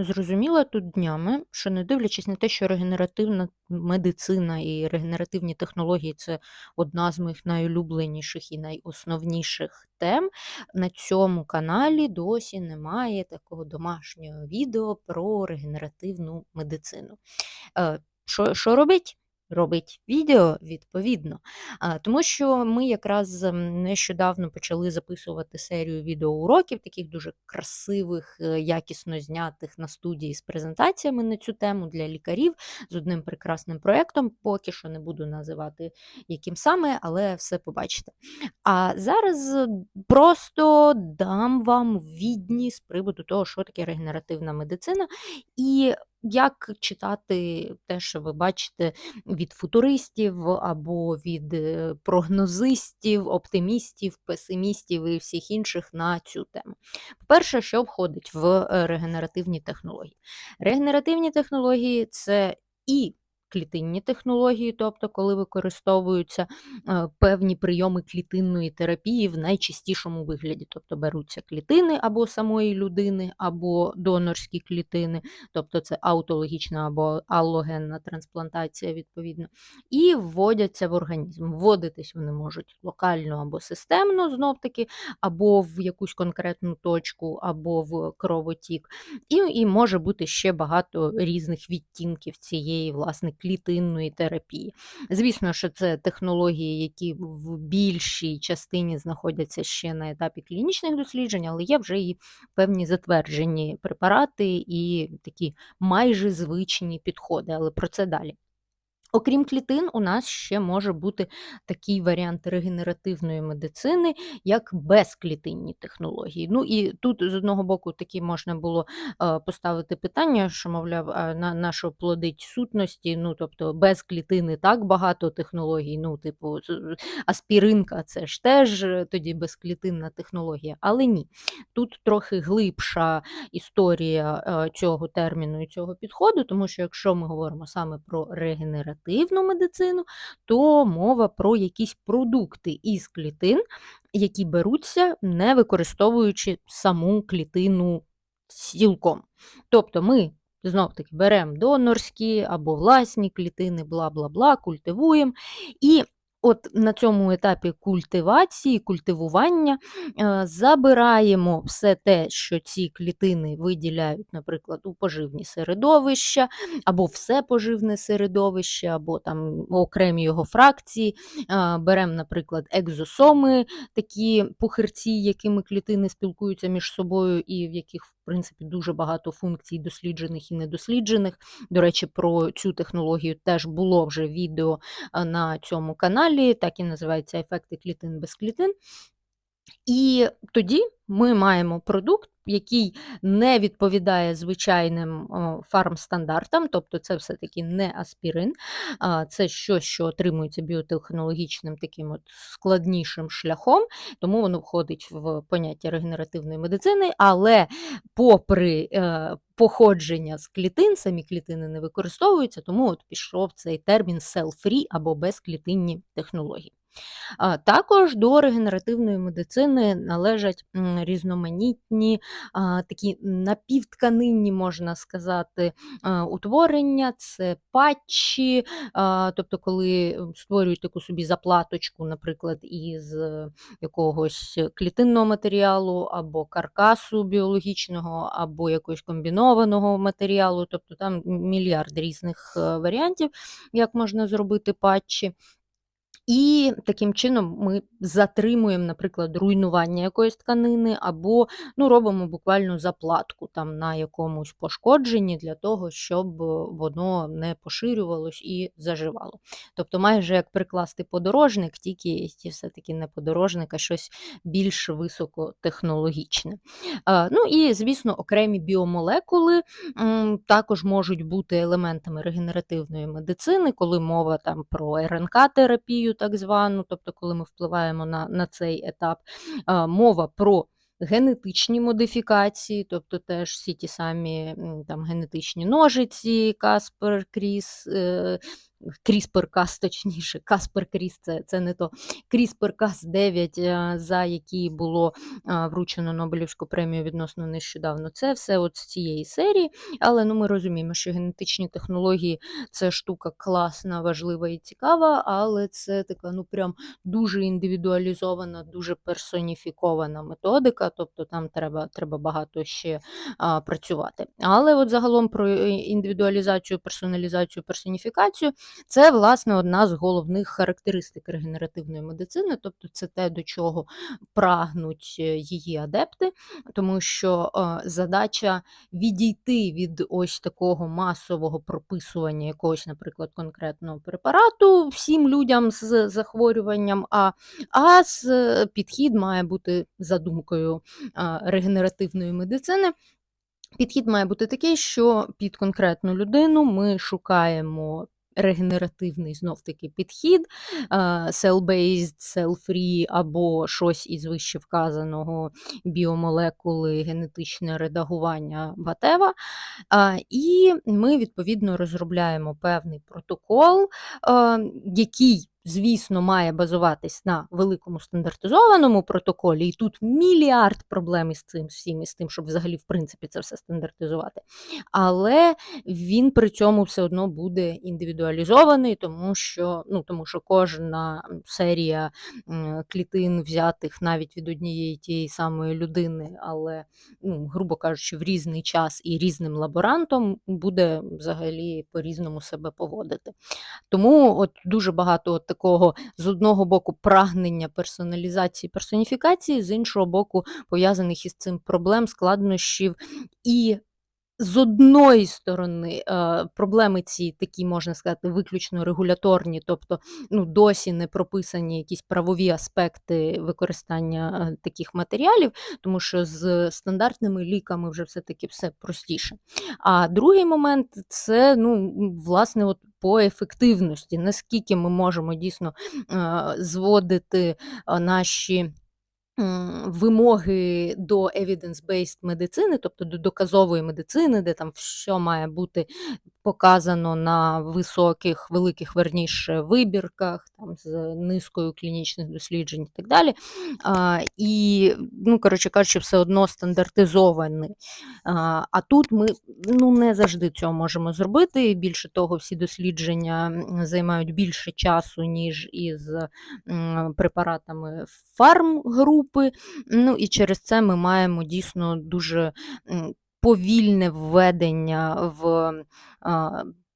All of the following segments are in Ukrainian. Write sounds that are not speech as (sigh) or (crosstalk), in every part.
Зрозуміла тут днями, що не дивлячись на те, що регенеративна медицина і регенеративні технології це одна з моїх найулюбленіших і найосновніших тем, на цьому каналі досі немає такого домашнього відео про регенеративну медицину. Е, Що, що робить? Робить відео відповідно. Тому що ми якраз нещодавно почали записувати серію відеоуроків, таких дуже красивих, е, якісно знятих на студії з презентаціями на цю тему для лікарів з одним прекрасним проєктом. Поки що не буду називати яким саме, але все побачите. А зараз е, просто дам вам відні з приводу того, що таке регенеративна медицина, і як читати те, що ви бачите від футуристів або від е, прогнозистів, оптимістів, песимістів і всіх інших на цю тему. По-перше, що входить в е, регенеративні технології? Регенеративні технології це і клітинні технології, тобто коли використовуються е, певні прийоми клітинної терапії в найчастішому вигляді, тобто беруться клітини або самої людини, або донорські клітини, тобто це аутологічна або аллогенна трансплантація, відповідно, і вводяться в організм. Вводитись вони можуть локально або системно, знов-таки, або в якусь конкретну точку, або в кровотік. І, і може бути ще багато різних відтінків цієї власне клітинної терапії. Звісно, що це технології, які в більшій частині знаходяться ще на етапі клінічних досліджень, але є вже і певні затверджені препарати і такі майже звичні підходи, але про це далі. Окрім клітин, у нас ще може бути такий варіант регенеративної медицини, як безклітинні технології. Ну і тут з одного боку таки можна було поставити питання, що, мовляв, на, на що плодить сутності, ну тобто без клітини так багато технологій, ну, типу, аспіринка це ж теж е, тоді безклітинна технологія. Але ні, тут трохи глибша історія е, цього терміну і цього підходу, тому що якщо ми говоримо саме про регенеративну медицину, то мова про якісь продукти із клітин, які беруться, не використовуючи саму клітину цілком. Тобто ми знов таки беремо донорські або власні клітини, бла бла бла, культивуємо. І от на цьому етапі культивації, культивування е, забираємо все те, що ці клітини виділяють, наприклад, у поживні середовища, або все поживне середовище, або там окремі його фракції. Е, Беремо, наприклад, екзосоми, такі пухирці, якими клітини спілкуються між собою, і в яких, принципі, дуже багато функцій досліджених і недосліджених. До речі, про цю технологію теж було вже відео е, на цьому каналі, так і називається ефекти клітин без клітин. І тоді ми маємо продукт, який не відповідає звичайним фармстандартам, тобто це все-таки не аспірин, а це щось, що отримується біотехнологічним таким от складнішим шляхом, тому воно входить в поняття регенеративної медицини, але попри е, походження з клітин, самі клітини не використовуються, тому от пішов цей термін cell-free або безклітинні технології. Також до регенеративної медицини належать різноманітні такі напівтканинні, можна сказати, утворення, це патчі, тобто, коли створюють таку собі заплаточку, наприклад, із якогось клітинного матеріалу, або каркасу біологічного, або якогось комбінованого матеріалу, тобто там мільярд різних е, варіантів, як можна зробити патчі. І таким чином ми затримуємо, наприклад, руйнування якоїсь тканини, або ну, робимо буквально заплатку там на якомусь пошкодженні для того, щоб е, воно не поширювалось і заживало. Тобто, майже як прикласти подорожник, тільки все-таки не подорожник, а щось більш високотехнологічне. Ну і, звісно, окремі біомолекули також можуть бути елементами регенеративної медицини, коли мова там про РНК-терапію, так звану, тобто, коли ми впливаємо на, на цей етап, мова про генетичні модифікації, тобто теж всі ті самі там, генетичні ножиці, Каспер, Кріс, е, CRISPR-Cas, точніше, Каспер-Кріс, це, це не то. CRISPR-Cas9, е, за які було е, вручено Нобелівську премію відносно нещодавно. Це все от з цієї серії. Але ну, ми розуміємо, що генетичні технології це штука класна, важлива і цікава, але це така ну прям дуже індивідуалізована, дуже персоніфікована методика, тобто там треба треба багато ще а, працювати. Але от загалом про е, індивідуалізацію, персоналізацію, персоніфікацію це власне одна з головних характеристик регенеративної медицини, тобто це те, до чого прагнуть е, її адепти, тому що е, задача відійти від ось такого масового прописування якогось, наприклад, конкретного препарату всім людям з захворюванням, а, а з підхід має бути за думкою регенеративної медицини. Підхід має бути такий, що під конкретну людину ми шукаємо регенеративний знов-таки підхід, cell-based, cell-free або щось із вище вказаного біомолекули, генетичне редагування ватева. І ми, відповідно, розробляємо певний протокол, який звісно, має базуватись на великому стандартизованому протоколі, і тут мільярд проблем із цим всім, із тим, щоб взагалі, в принципі, це все стандартизувати. Але він при цьому все одно буде індивідуалізований, тому що ну, тому що кожна серія клітин, взятих навіть від однієї тієї самої людини, але, ну, грубо кажучи, в різний час і різним лаборантом буде взагалі по-різному себе поводити. Тому от дуже багато от такого з одного боку прагнення персоналізації, персоніфікації, з іншого боку, пов'язаних із цим проблем, складнощів і. З одної сторони, е, проблеми ці такі, можна сказати, виключно регуляторні, тобто ну, досі не прописані якісь правові аспекти використання е, таких матеріалів, тому що з стандартними ліками вже все-таки все простіше. А другий момент це ну, власне, от по ефективності, наскільки ми можемо дійсно зводити наші. Вимоги до evidence-based медицини, тобто до доказової медицини, де там все має бути показано на високих, великих верніше вибірках, там з низкою клінічних досліджень і так далі. А, І, ну, коротше кажучи, все одно стандартизований. А а тут ми ну, не завжди цього можемо зробити. Більше того, всі дослідження займають більше часу, ніж із препаратами фармгрупи. Ну і через це ми маємо дійсно дуже повільне введення в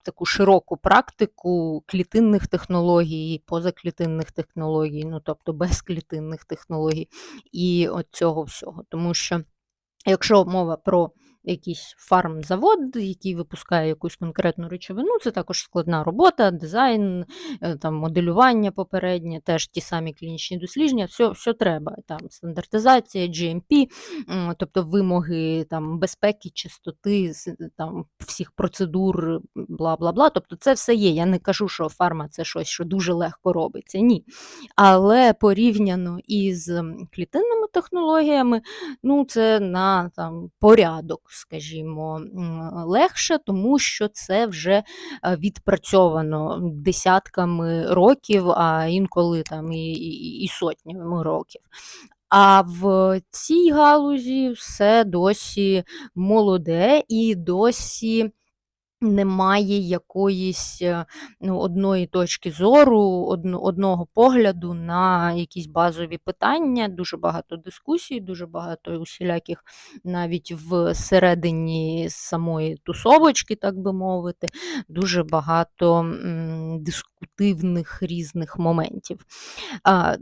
таку широку практику клітинних технологій, позаклітинних технологій, ну тобто безклітинних технологій і цього всього. Тому що, якщо мова про якийсь фармзавод, який випускає якусь конкретну речовину. Це також складна робота, дизайн, е, там, моделювання попереднє, теж ті самі клінічні дослідження, все все треба. Там, Стандартизація, GMP, тобто вимоги там, безпеки, чистоти, там, всіх процедур, бла бла бла. Тобто це все є. Я не кажу, що фарма це щось, що дуже легко робиться. Ні. Але порівняно із клітинними технологіями, ну, це на там, порядок скажімо, легше, тому що це вже е, відпрацьовано десятками років, а інколи там і, і, і сотнями років. А в цій галузі все досі молоде і досі немає якоїсь е, ну, одної точки зору, одно, одного погляду на якісь базові питання, дуже багато дискусій, дуже багато усіляких навіть всередині самої тусовочки, так би мовити, дуже багато м, дискутивних різних моментів.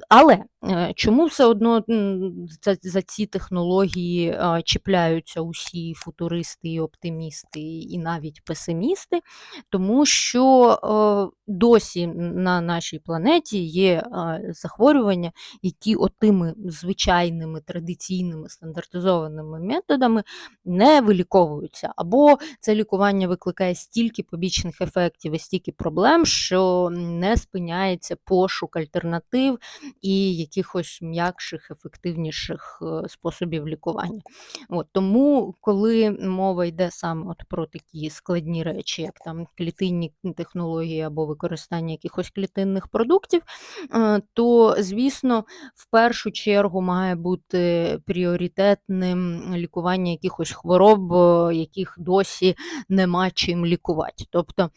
Але е, чому все одно за, за ці технології чіпляються усі футуристи і оптимісти, і навіть песимісти? песимісти, тому що е, досі на нашій планеті є е, захворювання, які отими звичайними традиційними стандартизованими методами не виліковуються. Або це лікування викликає стільки побічних ефектів і стільки проблем, що не спиняється пошук альтернатив і якихось м'якших, ефективніших, е, способів лікування. От, Тому, коли мова йде саме от про такі складні речі, як там клітинні технології або використання якихось клітинних продуктів, е, то, звісно, в першу чергу має бути пріоритетним лікування якихось хвороб, е, яких досі нема чим лікувати. Тобто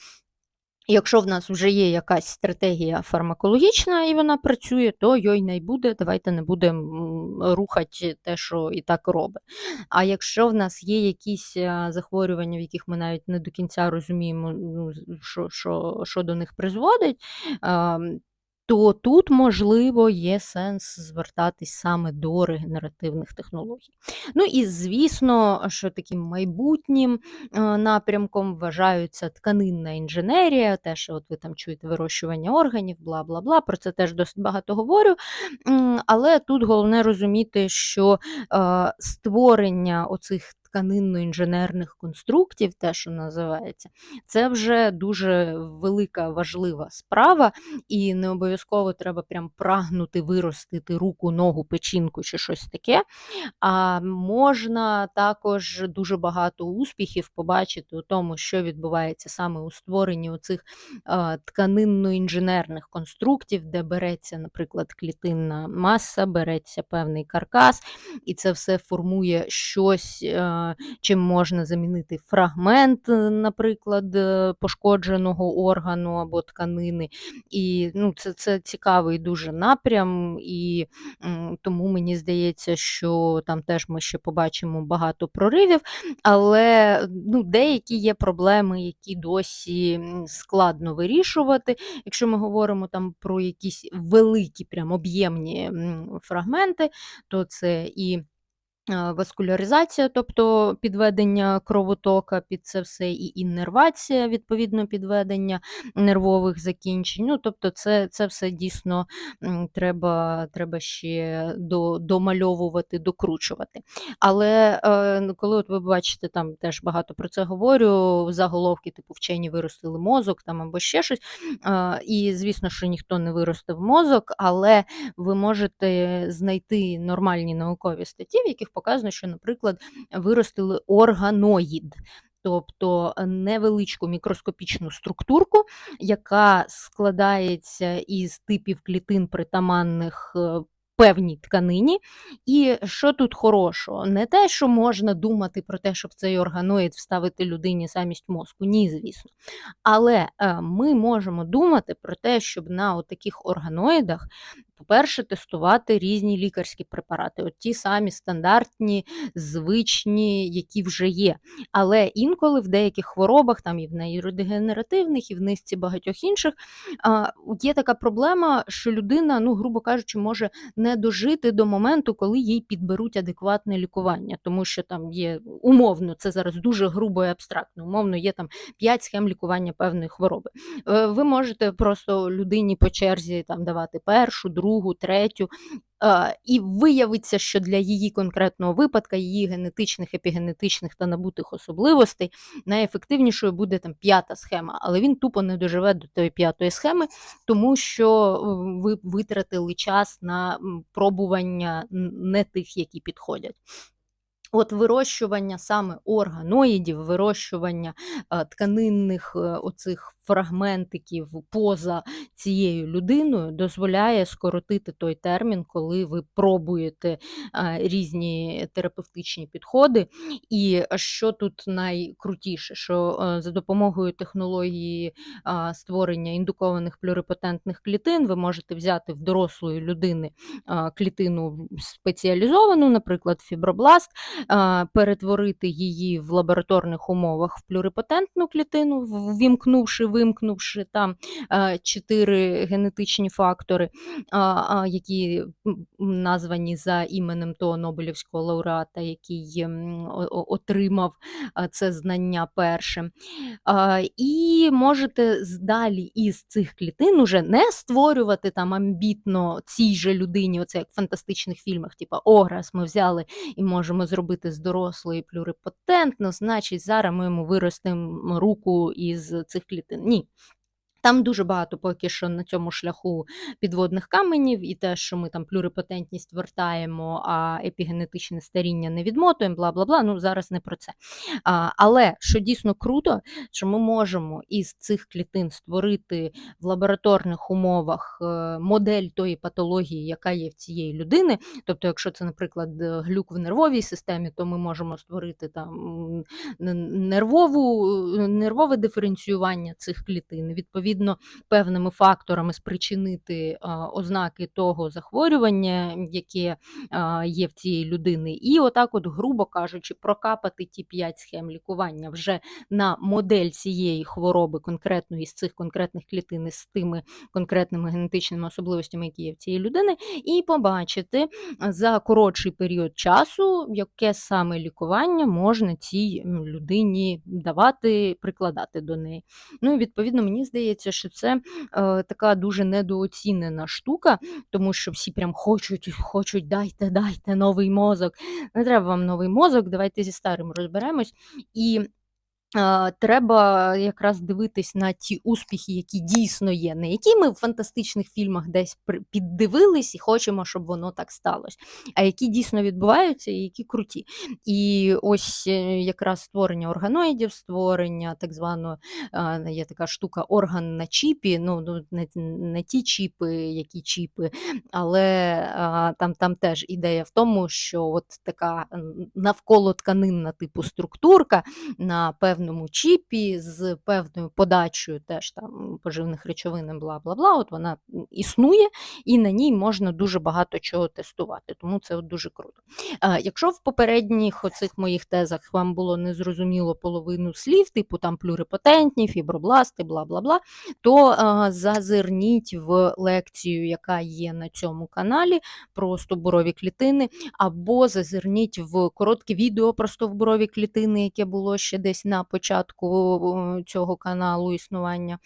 Якщо в нас вже є якась стратегія фармакологічна і вона працює, то йой не буде. Давайте не будемо рухати те, що і так робить. А якщо в нас є якісь е, захворювання, в яких ми навіть не до кінця розуміємо, ну, що що, що до них призводить, ем, то тут, можливо, є сенс звертатись саме до регенеративних технологій. Ну і звісно, що таким майбутнім е, напрямком вважаються тканинна інженерія, теж от ви там чуєте вирощування органів, бла бла бла. Про це теж досить багато говорю. Але тут головне розуміти, що е, створення оцих тканинно-інженерних конструктів, те, що називається, це вже дуже велика важлива справа, і не обов'язково треба прям прагнути виростити руку, ногу, печінку чи щось таке. А можна також дуже багато успіхів побачити у тому, що відбувається саме у створенні оцих тканинно-інженерних конструктів, де береться, наприклад, клітинна маса, береться певний каркас, і це все формує щось чим можна замінити фрагмент, е, наприклад, е, пошкодженого органу або тканини. І ну, це це цікавий дуже напрям, і тому мені здається, що там теж ми ще побачимо багато проривів, але ну, деякі є проблеми, які досі складно вирішувати. Якщо ми говоримо там про якісь великі прям об'ємні фрагменти, то це і Васкуляризація, тобто підведення кровотока під це все, і іннервація, відповідно, підведення нервових закінчень. Ну, Тобто, це це все дійсно треба треба ще до, домальовувати, докручувати. Але е, коли от ви бачите, там теж багато про це говорю, заголовки, типу вчені виростили мозок там або ще щось. І, звісно, що ніхто не виростив мозок, але ви можете знайти нормальні наукові статті, в яких показано, що, наприклад, виростили органоїд. Тобто невеличку мікроскопічну структурку, яка складається із типів клітин притаманних е, певній тканині. І що тут хорошого? Не те, що можна думати про те, щоб цей органоїд вставити людині замість мозку, ні, звісно. Але е, ми можемо думати про те, щоб на таких органоїдах по-перше, тестувати різні лікарські препарати, от ті самі стандартні, звичні, які вже є. Але інколи в деяких хворобах, там і в нейродегенеративних, і в низці багатьох інших, є така проблема, що людина, ну, грубо кажучи, може не дожити до моменту, коли їй підберуть адекватне лікування, тому що там є умовно, це зараз дуже грубо і абстрактно. Умовно, є там 5 схем лікування певної хвороби. Е, ви можете просто людині по черзі там давати першу, другу другу, третю. І виявиться, що для її конкретного випадка, її генетичних, епігенетичних та набутих особливостей найефективнішою буде там п'ята схема, але він тупо не доживе до тої п'ятої схеми, тому що ви витратили час на пробування не тих, які підходять. От вирощування саме органоїдів, вирощування е, тканинних е, оцих фрагментиків поза цією людиною дозволяє скоротити той термін, коли ви пробуєте е, різні терапевтичні підходи. І що тут найкрутіше, що за допомогою технології створення індукованих плюрипотентних клітин ви можете взяти в дорослої людини клітину спеціалізовану, наприклад, фібробласт перетворити її в лабораторних умовах в плюрипотентну клітину, ввімкнувши, вимкнувши там чотири генетичні фактори, які названі за іменем того Нобелівського лауреата, який отримав це знання першим. І можете далі із цих клітин уже не створювати там амбітно цій же людині, оце як в фантастичних фільмах, типу Ограс ми взяли і можемо зробити зробити з дорослої плюрипотентно, значить, зараз ми йому виростемо руку із цих клітин. Ні. Там дуже багато поки що на цьому шляху підводних каменів, і те, що ми там плюрипотентність вертаємо, а епігенетичне старіння не відмотуємо, бла бла бла. Ну зараз не про це. А, Але що дійсно круто, що ми можемо із цих клітин створити в лабораторних умовах е, модель тої патології, яка є в цієї людини. Тобто, якщо це, наприклад, глюк в нервовій системі, то ми можемо створити там нервову, нервове диференціювання цих клітин. Відповідно, відповідно певними факторами спричинити ознаки того захворювання, яке є в цієї людини, і отак, от, грубо кажучи, прокапати ті 5 схем лікування вже на модель цієї хвороби конкретної з цих конкретних клітин з тими конкретними генетичними особливостями, які є в цієї людини, і побачити за коротший період часу, яке саме лікування можна цій людині давати, прикладати до неї. Ну і відповідно, мені здається здається, що це така дуже недооцінена штука, тому що всі прям хочуть, хочуть, дайте, дайте новий мозок. Не треба вам новий мозок, давайте зі старим розберемось. І Треба якраз дивитись на ті успіхи, які дійсно є, не які ми в фантастичних фільмах десь піддивились і хочемо, щоб воно так сталося, а які дійсно відбуваються і які круті. І ось е, якраз створення органоїдів, створення так званого є така штука орган на чіпі. Ну, ну не, не ті чіпи, які чіпи, але там там теж ідея в тому, що от така навколо тканинна типу структурка на певну певному чіпі з певною подачею теж там поживних речовин, бла бла бла. От вона існує, і на ній можна дуже багато чого тестувати. Тому це от дуже круто. Якщо в попередніх оцих моїх тезах вам було незрозуміло половину слів, типу там плюрипотентні, фібробласти, бла бла бла, то зазирніть в лекцію, яка є на цьому каналі про стовбурові клітини, або зазирніть в коротке відео про стовбурові клітини, яке було ще десь на початку цього каналу існування.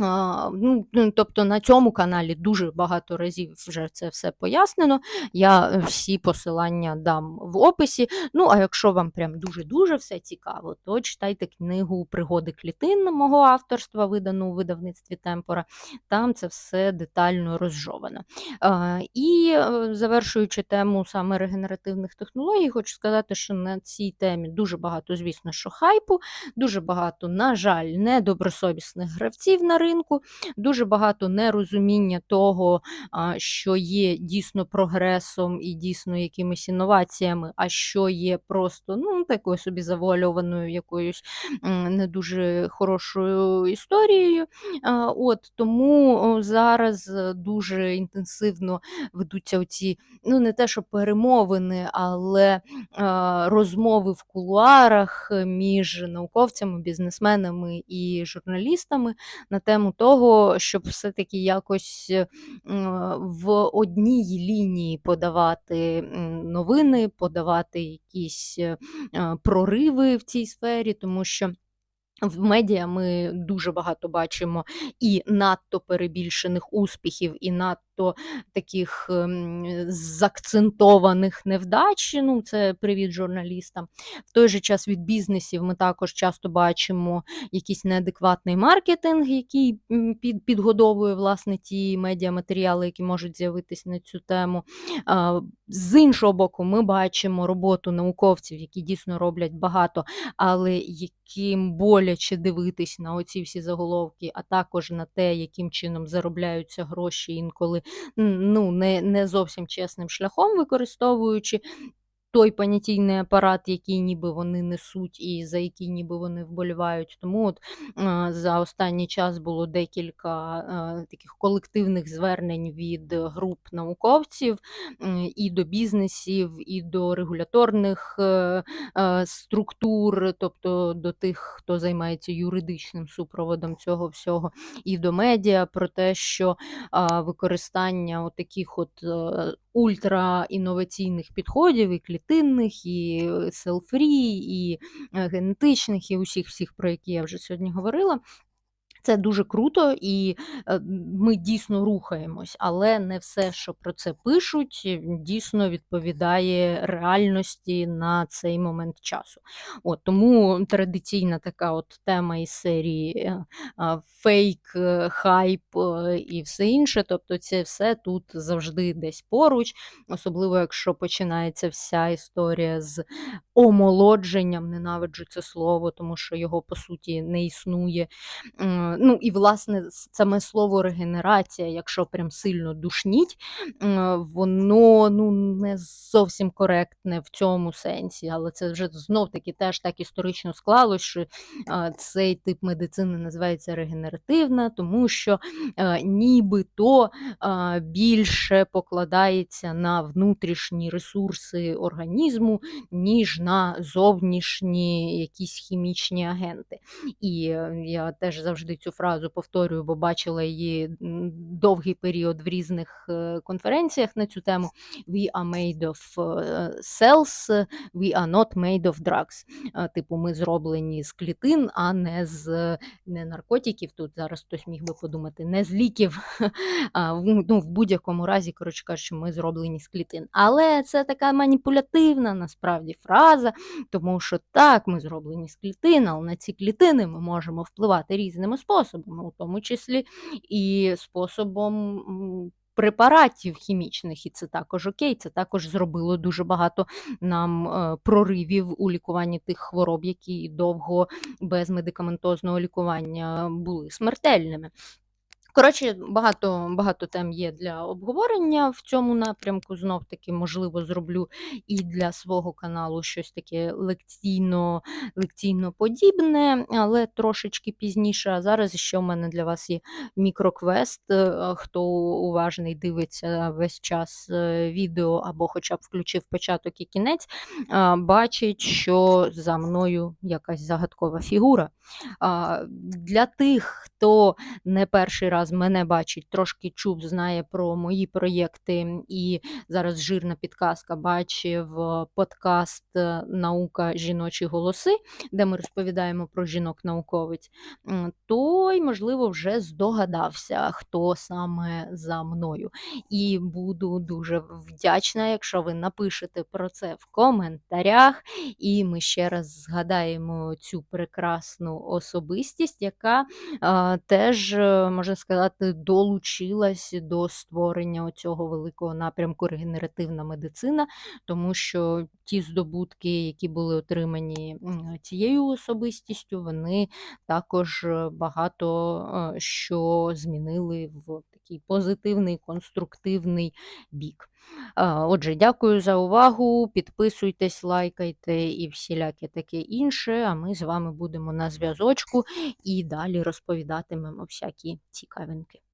Ну, ну, Тобто на цьому каналі дуже багато разів вже це все пояснено. Я е, всі посилання дам в описі. Ну, а якщо вам прям дуже-дуже все цікаво, то читайте книгу Пригоди клітин мого авторства, видану у видавництві Темпора. Там це все детально розжовано. І е, завершуючи тему саме регенеративних технологій, хочу сказати, що на цій темі дуже багато, звісно, що хайпу, дуже багато, на жаль, недобросовісних гравців на ринку ринку, дуже багато нерозуміння того, що є дійсно прогресом і дійсно якимись інноваціями, а що є просто ну, такою собі завуальованою якоюсь не дуже хорошою історією. От Тому зараз дуже інтенсивно ведуться оці, ну не те, що перемовини, але розмови в кулуарах між науковцями, бізнесменами і журналістами на тему тему того, щоб все-таки якось е, в одній лінії подавати новини, подавати якісь е, прориви в цій сфері, тому що. В медіа ми дуже багато бачимо і надто перебільшених успіхів, і надто багато таких ем, закцентованих невдач. Ну, це привіт журналістам. В той же час від бізнесів ми також часто бачимо якийсь неадекватний маркетинг, який під, підгодовує власне ті медіаматеріали, які можуть з'явитися на цю тему. З іншого боку, ми бачимо роботу науковців, які дійсно роблять багато, але яким боляче дивитись на оці всі заголовки, а також на те, яким чином заробляються гроші інколи ну, не, не зовсім чесним шляхом, використовуючи той понятійний апарат, який ніби вони несуть, і за який ніби вони вболівають. Тому от за останній час було декілька таких колективних звернень від груп науковців і до бізнесів, і до регуляторних е, е, структур, тобто до тих, хто займається юридичним супроводом цього всього, і до медіа про те, що використання таких от е, ультраінноваційних підходів, і клітинних, і селфрі, і е, генетичних, і усіх всіх, про які я вже сьогодні говорила. Це дуже круто, і, е, ми дійсно рухаємось, але не все, що про це пишуть, дійсно відповідає реальності на цей момент часу. От, тому традиційна така от тема із серії, е, фейк, е, хайп, і все інше, тобто це все тут завжди десь поруч, особливо якщо починається вся історія з омолодженням, ненавиджу це слово, тому що його по суті не існує. М, ну і власне саме слово регенерація, якщо прям сильно душніть, воно, ну, не зовсім коректне в цьому сенсі, але це вже знов-таки теж так історично склалось, що, цей тип медицини називається регенеративна, тому що, е, нібито, більше покладається на внутрішні ресурси організму, ніж на зовнішні якісь хімічні агенти. І, е, я теж завжди цю фразу повторюю, бо бачила її, довгий період в різних, е, конференціях на цю тему: "We are made of, е, cells, we are not made of drugs". Типу, ми зроблені з клітин, а не з не наркотиків, тут зараз хтось міг би подумати, не з ліків, (laughs) ну, в будь-якому разі, коротше кажучи, ми зроблені з клітин. Але це така маніпулятивна насправді фраза, тому що так, ми зроблені з клітин, але на ці клітини ми можемо впливати різними способами, у тому числі і способом, препаратів хімічних, і це також окей, це також зробило дуже багато нам, е, проривів у лікуванні тих хвороб, які довго без медикаментозного лікування були смертельними. Коротше, багато багато тем є для обговорення в цьому напрямку. Знов-таки, можливо, зроблю і для свого каналу щось таке лекційно лекційно-подібне, але трошечки пізніше. А зараз ще в мене для вас є мікроквест. Е, хто уважний дивиться весь час, е, відео або хоча б включив початок і кінець, бачить, що за мною якась загадкова фігура. Для тих, хто не перший раз мене бачить, трошки чув, знає про мої проєкти, і зараз жирна підказка, бачив подкаст "Наука. Жіночі голоси", де ми розповідаємо про жінок-науковиць, той, можливо, вже здогадався, хто саме за мною. І буду дуже вдячна, якщо ви напишете про це в коментарях, і ми ще раз згадаємо цю прекрасну особистість, яка, а, теж, можна сказати, долучилась до створення цього великого напрямку "Регенеративна медицина", тому що ті здобутки, які були отримані, цією особистістю, вони також багато, е, що змінили в такий позитивний, конструктивний бік. Отже, дякую за увагу. Підписуйтесь, лайкайте і всіляке таке інше, а ми з вами будемо на зв'язочку і далі розповідатимемо всякі цікавинки.